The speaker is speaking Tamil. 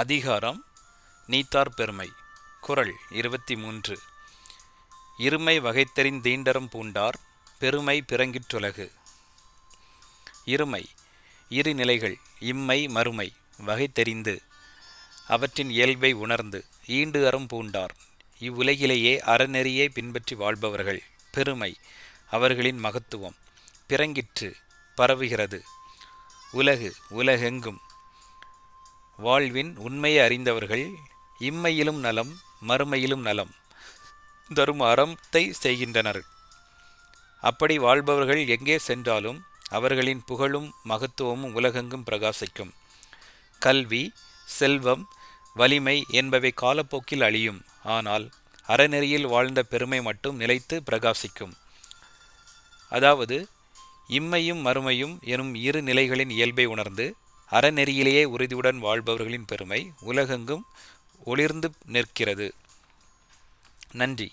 அதிகாரம் நீத்தார் பெருமை. குறள் இருபத்தி மூன்று இருமை வகைத்தெறிந் தீண்டரம் பூண்டார் பெருமை பிறங்கிற்றுலகு இருமை இரு நிலைகள் இம்மை மறுமை வகை தெரிந்து அவற்றின் இயல்பை உணர்ந்து ஈண்டு அறம் பூண்டார். இவ்வுலகிலேயே அறநெறியை பின்பற்றி வாழ்பவர்கள் பெருமை அவர்களின் மகத்துவம் பிறங்கிற்று பரவுகிறது. உலகு உலகெங்கும் வாழ்வின் உண்மையை அறிந்தவர்கள் இம்மையிலும் நலம் மறுமையிலும் நலம் தரும் அறத்தை செய்கின்றனர். அப்படி வாழ்பவர்கள் எங்கே சென்றாலும் அவர்களின் புகழும் மகத்துவமும் உலகெங்கும் பிரகாசிக்கும். கல்வி செல்வம் வலிமை என்பவை காலப்போக்கில் அழியும். ஆனால் அறநெறியில் வாழ்ந்த பெருமை மட்டும் நிலைத்து பிரகாசிக்கும். அதாவது இம்மையும் மறுமையும் எனும் இரு நிலைகளின் இயல்பை உணர்ந்து அறநெறியிலேயே உறுதியுடன் வாழ்பவர்களின் பெருமை உலகெங்கும் ஒளிர்ந்து நிற்கிறது. நன்றி.